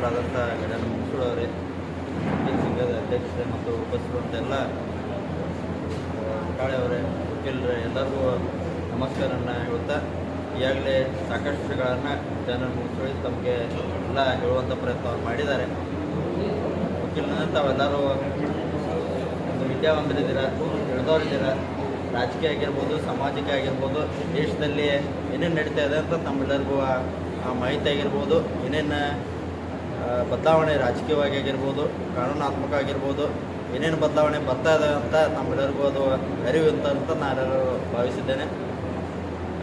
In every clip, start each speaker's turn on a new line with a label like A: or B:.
A: ಅಧ್ಯಕ್ಷರಾದಂಥ ಗಗನ ಮುಖ್ಯ ಸಂಘದ ಅಧ್ಯಕ್ಷರೇ ಮತ್ತು ಉಪಸ್ಥಿರುವಂತೆಲ್ಲ ಅವರೇ, ವಕೀಲರೇ, ಎಲ್ಲರಿಗೂ ನಮಸ್ಕಾರನ ಹೇಳ್ತಾ, ಈಗಾಗಲೇ ಸಾಕಷ್ಟು ಜನರ ಜನ ತಮಗೆ ಎಲ್ಲ ಹೇಳುವಂಥ ಪ್ರಯತ್ನವನ್ನು ಮಾಡಿದ್ದಾರೆ. ವಕೀಲನ ತಾವೆಲ್ಲರೂ ಒಂದು ವಿದ್ಯಾವಂತರಿದ್ದೀರಾ ತಿಳಿದವರಿದ್ದೀರಾ? ರಾಜಕೀಯ ಆಗಿರ್ಬೋದು, ಸಾಮಾಜಿಕ ಆಗಿರ್ಬೋದು, ದೇಶದಲ್ಲಿ ಏನೇನು ನಡೀತಾ ಇದೆ ಅಂತ ತಮ್ಮೆಲ್ಲರಿಗೂ ಮಾಹಿತಿ ಆಗಿರ್ಬೋದು, ಏನೇನು ಬದಲಾವಣೆ ರಾಜಕೀಯವಾಗಿ ಆಗಿರ್ಬೋದು, ಕಾನೂನಾತ್ಮಕ ಆಗಿರ್ಬೋದು, ಏನೇನು ಬದಲಾವಣೆ ಬರ್ತಾ ಇದೆ ಅಂತ ನಮ್ಮೆಲ್ಲರಿಗೂ ಅದು ಅರಿವು ಅಂತ ಅಂತ ನಾನು ಭಾವಿಸಿದ್ದೇನೆ.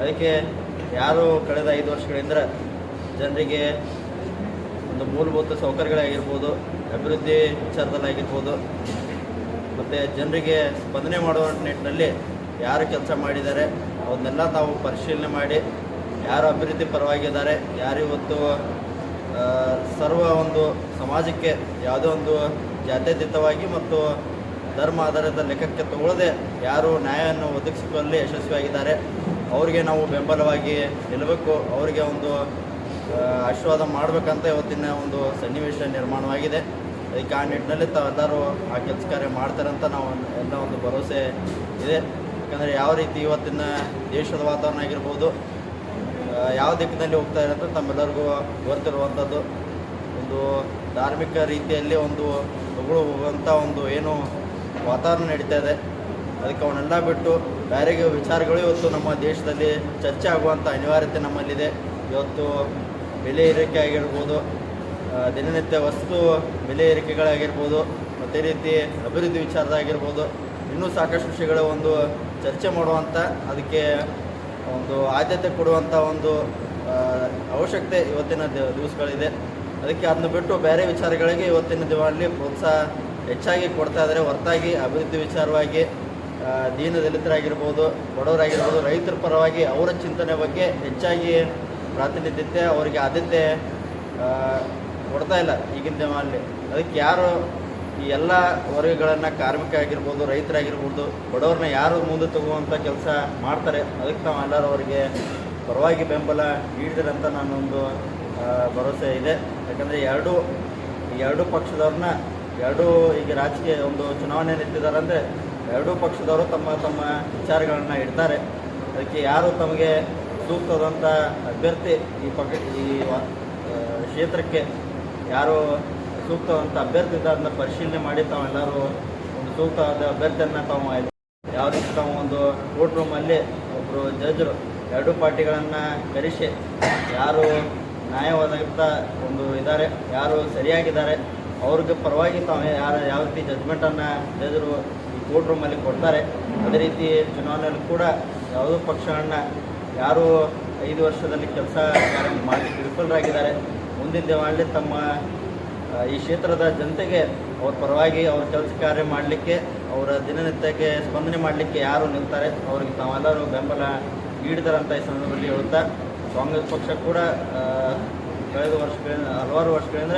A: ಅದಕ್ಕೆ ಯಾರು ಕಳೆದ ಐದು ವರ್ಷಗಳಿಂದ ಜನರಿಗೆ ಒಂದು ಮೂಲಭೂತ ಸೌಕರ್ಯಗಳಾಗಿರ್ಬೋದು, ಅಭಿವೃದ್ಧಿ ವಿಚಾರದಲ್ಲಾಗಿರ್ಬೋದು, ಮತ್ತು ಜನರಿಗೆ ಸ್ಪಂದನೆ ಮಾಡುವ ನಿಟ್ಟಿನಲ್ಲಿ ಯಾರು ಕೆಲಸ ಮಾಡಿದ್ದಾರೆ, ಅವನ್ನೆಲ್ಲ ತಾವು ಪರಿಶೀಲನೆ ಮಾಡಿ, ಯಾರು ಅಭಿವೃದ್ಧಿ ಪರವಾಗಿದ್ದಾರೆ, ಯಾರು ಇವತ್ತು ಸರ್ವ ಒಂದು ಸಮಾಜಕ್ಕೆ ಯಾವುದೇ ಒಂದು ಜಾತ್ಯತೀತವಾಗಿ ಮತ್ತು ಧರ್ಮ ಆಧಾರಿತ ಲೆಕ್ಕಕ್ಕೆ ತಗೊಳ್ಳದೆ ಯಾರು ನ್ಯಾಯವನ್ನು ಒದಗಿಸಿಕೊಳ್ಳಲು ಯಶಸ್ವಿಯಾಗಿದ್ದಾರೆ, ಅವರಿಗೆ ನಾವು ಬೆಂಬಲವಾಗಿ ನಿಲ್ಲಬೇಕು, ಅವರಿಗೆ ಒಂದು ಆಶೀರ್ವಾದ ಮಾಡಬೇಕಂತ ಇವತ್ತಿನ ಒಂದು ಸನ್ನಿವೇಶ ನಿರ್ಮಾಣವಾಗಿದೆ. ಅದಕ್ಕೆ ಆ ನಿಟ್ಟಿನಲ್ಲಿ ತಾವೆಲ್ಲರೂ ಆ ಕೆಲಸ ಕಾರ್ಯ ಮಾಡ್ತಾರಂತ ನಾವು ಎಲ್ಲ ಒಂದು ಭರವಸೆ ಇದೆ. ಯಾಕಂದರೆ ಯಾವ ರೀತಿ ಇವತ್ತಿನ ದೇಶದ ವಾತಾವರಣ ಆಗಿರ್ಬೋದು ಯಾವ ದಿಕ್ಕಿನಲ್ಲಿ ಹೋಗ್ತಾ ಇದೆ ಅಂತ ತಮ್ಮೆಲ್ಲರಿಗೂ ಗೊತ್ತಿರುವಂಥದ್ದು. ಒಂದು ಧಾರ್ಮಿಕ ರೀತಿಯಲ್ಲಿ ಒಂದು ಹೊಗಳು ಹೋಗುವಂಥ ಒಂದು ಏನು ವಾತಾವರಣ ನಡೀತಾ ಇದೆ. ಅದಕ್ಕೆ ಅವನ್ನೆಲ್ಲ ಬಿಟ್ಟು ಬೇರೆ ವಿಚಾರಗಳು ಇವತ್ತು ನಮ್ಮ ದೇಶದಲ್ಲಿ ಚರ್ಚೆ ಆಗುವಂಥ ಅನಿವಾರ್ಯತೆ ನಮ್ಮಲ್ಲಿದೆ. ಇವತ್ತು ಬೆಲೆ ಏರಿಕೆ ಆಗಿರ್ಬೋದು ದಿನನಿತ್ಯ ವಸ್ತು ಬೆಲೆ ಏರಿಕೆಗಳಾಗಿರ್ಬೋದು ಅದೇ ರೀತಿ ಅಭಿವೃದ್ಧಿ ವಿಚಾರದಾಗಿರ್ಬೋದು, ಇನ್ನೂ ಸಾಕಷ್ಟು ವಿಷಯಗಳ ಒಂದು ಚರ್ಚೆ ಮಾಡುವಂಥ, ಅದಕ್ಕೆ ಒಂದು ಆದ್ಯತೆ ಕೊಡುವಂಥ ಒಂದು ಅವಶ್ಯಕತೆ ಇವತ್ತಿನ ದಿವಸಗಳಿದೆ. ಅದಕ್ಕೆ ಅದನ್ನು ಬಿಟ್ಟು ಬೇರೆ ವಿಚಾರಗಳಿಗೆ ಇವತ್ತಿನ ದಿವಾಳಿ ಪ್ರೋತ್ಸಾಹ ಹೆಚ್ಚಾಗಿ ಕೊಡ್ತಾ ಇದ್ದರೆ. ಹೊರತಾಗಿ ಅಭಿವೃದ್ಧಿ ವಿಚಾರವಾಗಿ ದೀನ ದಲಿತರಾಗಿರ್ಬೋದು, ಬಡವರಾಗಿರ್ಬೋದು, ರೈತರ ಪರವಾಗಿ ಅವರ ಚಿಂತನೆ ಬಗ್ಗೆ ಹೆಚ್ಚಾಗಿ ಪ್ರಾತಿನಿಧ್ಯತೆ ಅವರಿಗೆ ಆದ್ಯತೆ ಕೊಡ್ತಾ ಇಲ್ಲ ಈಗಿನ ದಿನಗಳಲ್ಲಿ ಅದಕ್ಕೆ ಯಾರು ಈ ಎಲ್ಲ ವರ್ಗಗಳನ್ನು ಕಾರ್ಮಿಕ ಆಗಿರ್ಬೋದು, ರೈತರಾಗಿರ್ಬೋದು, ಬಡವ್ರನ್ನ ಯಾರು ಮುಂದೆ ತಗೋವಂಥ ಕೆಲಸ ಮಾಡ್ತಾರೆ, ಅದಕ್ಕೆ ನಾವು ಎಲ್ಲರೂ ಅವರಿಗೆ ಪರವಾಗಿ ಬೆಂಬಲ ನೀಡಿದ್ರೆ ಅಂತ ನಾನೊಂದು ಭರವಸೆ ಇದೆ. ಯಾಕಂದರೆ ಎರಡೂ, ಎರಡು ಪಕ್ಷದವ್ರನ್ನ, ಎರಡೂ ಈಗ ರಾಜಕೀಯ ಒಂದು ಚುನಾವಣೆ ನಿಂತಿದ್ದಾರೆ ಅಂದರೆ ಎರಡೂ ಪಕ್ಷದವರು ತಮ್ಮ ತಮ್ಮ ವಿಚಾರಗಳನ್ನು ಇಡ್ತಾರೆ. ಅದಕ್ಕೆ ಯಾರು ತಮಗೆ ಸೂಕ್ತವಾದಂಥ ಅಭ್ಯರ್ಥಿ ಈ ಪಕ್ಷ ಈ ಕ್ಷೇತ್ರಕ್ಕೆ ಯಾರು ಸೂಕ್ತವಾದಂಥ ಅಭ್ಯರ್ಥಿ ಇದ್ದಾರೆ ಅದನ್ನ ಪರಿಶೀಲನೆ ಮಾಡಿ ತಾವೆಲ್ಲರೂ ಒಂದು ಸೂಕ್ತವಾದ ಅಭ್ಯರ್ಥಿಯನ್ನು ತಾವು ಆಯ್ಕೆ ಯಾವ ರೀತಿ ತಾವು ಒಂದು ಕೋರ್ಟ್ ರೂಮಲ್ಲಿ ಒಬ್ಬರು ಜಡ್ಜರು ಎರಡೂ ಪಾರ್ಟಿಗಳನ್ನು ಕರೆಸಿ ಯಾರು ನ್ಯಾಯವಾದಂಥ ಒಂದು ಇದ್ದಾರೆ ಯಾರು ಸರಿಯಾಗಿದ್ದಾರೆ, ಅವ್ರಿಗೆ ಪರವಾಗಿ ತಾವು ಯಾರ ಯಾವ ರೀತಿ ಜಡ್ಜ್ಮೆಂಟನ್ನು ಜಜ್ರು ಈ ಕೋರ್ಟ್ ರೂಮಲ್ಲಿ ಕೊಡ್ತಾರೆ, ಅದೇ ರೀತಿ ಚುನಾವಣೆಯಲ್ಲಿ ಕೂಡ ಯಾವುದೋ ಪಕ್ಷಗಳನ್ನ ಯಾರು ಐದು ವರ್ಷದಲ್ಲಿ ಕೆಲಸ ಕಾರ್ಯ ಮಾಡಿ ವಿಫಲರಾಗಿದ್ದಾರೆ ಮುಂದಿನ ದಿನಗಳಲ್ಲಿ ತಮ್ಮ ಈ ಕ್ಷೇತ್ರದ ಜನತೆಗೆ ಅವ್ರ ಪರವಾಗಿ ಅವ್ರ ಕೆಲಸ ಕಾರ್ಯ ಮಾಡಲಿಕ್ಕೆ, ಅವರ ದಿನನಿತ್ಯಕ್ಕೆ ಸ್ಪಂದನೆ ಮಾಡಲಿಕ್ಕೆ ಯಾರು ನಿಲ್ತಾರೆ? ಅವ್ರಿಗೆ ತಾವೆಲ್ಲರೂ ಬೆಂಬಲ ನೀಡಿದಾರಂತ ಈ ಸಂದರ್ಭದಲ್ಲಿ ಹೇಳುತ್ತಾ, ಕಾಂಗ್ರೆಸ್ ಪಕ್ಷ ಕೂಡ ಕಳೆದ ವರ್ಷಗಳಿಂದ ಹಲವಾರು ವರ್ಷಗಳಿಂದ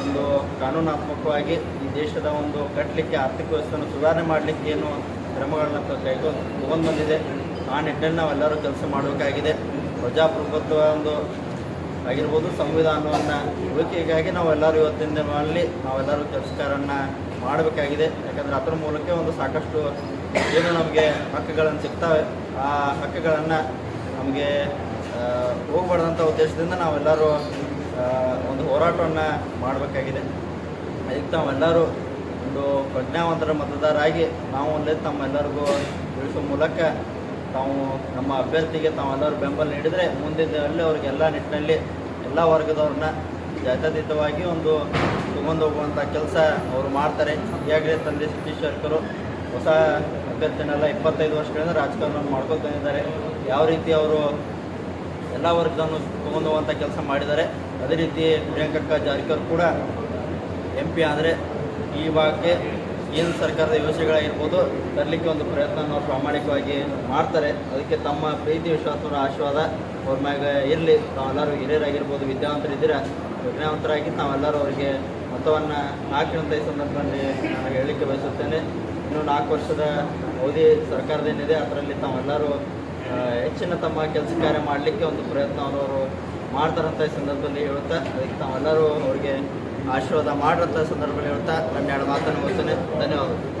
A: ಒಂದು ಕಾನೂನಾತ್ಮಕವಾಗಿ ಈ ದೇಶದ ಒಂದು ಕಟ್ಟಲಿಕ್ಕೆ, ಆರ್ಥಿಕ ವ್ಯವಸ್ಥೆಯನ್ನು ಸುಧಾರಣೆ ಮಾಡಲಿಕ್ಕೆ ಏನು ಕ್ರಮಗಳನ್ನು ಕೈಗೊಂಡು ತಗೊಂಡು ಬಂದಿದೆ ಆ ನಿಟ್ಟಿನಲ್ಲಿ ನಾವೆಲ್ಲರೂ ಕೆಲಸ ಮಾಡಬೇಕಾಗಿದೆ. ಪ್ರಜಾಪ್ರಭುತ್ವ ಒಂದು ಆಗಿರ್ಬೋದು ಸಂವಿಧಾನವನ್ನು ಉಳಿಕೆಗಾಗಿ ನಾವೆಲ್ಲರೂ ಇವತ್ತಿನ ದಿನಗಳಲ್ಲಿ ನಾವೆಲ್ಲರೂ ಕೆಲಸಕಾರನ್ನು ಮಾಡಬೇಕಾಗಿದೆ. ಯಾಕಂದರೆ ಅದರ ಮೂಲಕ ಒಂದು ಸಾಕಷ್ಟು ಏನು ನಮಗೆ ಹಕ್ಕುಗಳನ್ನು ಸಿಗ್ತವೆ. ಆ ಹಕ್ಕುಗಳನ್ನು ನಮಗೆ ಹೋಗ್ಬಾರ್ದಂಥ ಉದ್ದೇಶದಿಂದ ನಾವೆಲ್ಲರೂ ಒಂದು ಹೋರಾಟವನ್ನು ಮಾಡಬೇಕಾಗಿದೆ. ಅದಕ್ಕೆ ತಾವೆಲ್ಲರೂ ಒಂದು ಪ್ರಜ್ಞಾವಂತರ ಮತದಾರರಾಗಿ ನಾವು ಒಂದೇ ತಮ್ಮೆಲ್ಲರಿಗೂ ತಿಳಿಸೋ ಮೂಲಕ ತಾವು ನಮ್ಮ ಅಭ್ಯರ್ಥಿಗೆ ತಾವೆಲ್ಲರೂ ಬೆಂಬಲ ನೀಡಿದರೆ ಮುಂದಿನಲ್ಲಿ ಅವ್ರಿಗೆಲ್ಲ ನಿಟ್ಟಿನಲ್ಲಿ ಎಲ್ಲ ವರ್ಗದವ್ರನ್ನ ಜಾತ್ಯತೀತವಾಗಿ ಒಂದು ತಗೊಂಡು ಹೋಗುವಂಥ ಕೆಲಸ ಅವರು ಮಾಡ್ತಾರೆ. ಈಗಾಗಲೇ ತಂದೆ ಸತೀಶ್ ಶರ್ಕರು ಹೊಸ ಅಭ್ಯರ್ಥಿನೆಲ್ಲ ಇಪ್ಪತ್ತೈದು ವರ್ಷಗಳಿಂದ ರಾಜಕಾರಣ ಮಾಡ್ಕೊಂಡು ಯಾವ ರೀತಿ ಅವರು ಎಲ್ಲ ವರ್ಗದನ್ನು ತಗೊಂಡು ಹೋಗುವಂಥ ಕೆಲಸ ಮಾಡಿದ್ದಾರೆ. ಅದೇ ರೀತಿ ಪ್ರಿಯಾಂಕಕ್ಕ ಜಾರ್ಕರ್ ಕೂಡ ಎಂ ಪಿ ಆದರೆ ಈ ಭಾಗಕ್ಕೆ ಏನು ಸರ್ಕಾರದ ಯೋಜನೆಗಳಾಗಿರ್ಬೋದು, ತರಲಿಕ್ಕೆ ಒಂದು ಪ್ರಯತ್ನವನ್ನು ನಾವು ಪ್ರಾಮಾಣಿಕವಾಗಿ ಮಾಡ್ತಾರೆ. ಅದಕ್ಕೆ ತಮ್ಮ ಪ್ರೀತಿ ವಿಶ್ವಾಸದ ಆಶೀರ್ವಾದ ಅವ್ರ ಮ್ಯಾಗ ಇರಲಿ. ತಾವೆಲ್ಲರೂ ಹಿರಿಯರಾಗಿರ್ಬೋದು ವಿದ್ಯಾವಂತರಿದ್ದೀರ ವಿಜ್ಞಾವಂತರಾಗಿ ತಾವೆಲ್ಲರೂ ಅವರಿಗೆ ಮತವನ್ನು ಹಾಕಿದಂಥ ಈ ಸಂದರ್ಭದಲ್ಲಿ ನಾನು ಹೇಳಲಿಕ್ಕೆ ಬಯಸುತ್ತೇನೆ. ಇನ್ನು ನಾಲ್ಕು ವರ್ಷದ ಅವಧಿ ಸರ್ಕಾರದೇನಿದೆ ಅದರಲ್ಲಿ ತಾವೆಲ್ಲರೂ ಹೆಚ್ಚಿನ ತಮ್ಮ ಕೆಲಸ ಕಾರ್ಯ ಮಾಡಲಿಕ್ಕೆ ಒಂದು ಪ್ರಯತ್ನವನ್ನು ಅವರು ಮಾಡ್ತಾರಂತ ಈ ಸಂದರ್ಭದಲ್ಲಿ ಹೇಳುತ್ತಾ, ಅದಕ್ಕೆ ತಾವೆಲ್ಲರೂ ಅವ್ರಿಗೆ ಆಶೀರ್ವಾದ ಮಾಡಿರಂಥ ಸಂದರ್ಭದಲ್ಲಿ ಹೇಳ್ತಾ ನನ್ನ ಎರಡು ಮಾತನ್ನು ಮುಗಿಸ್ತೇನೆ. ಧನ್ಯವಾದಗಳು.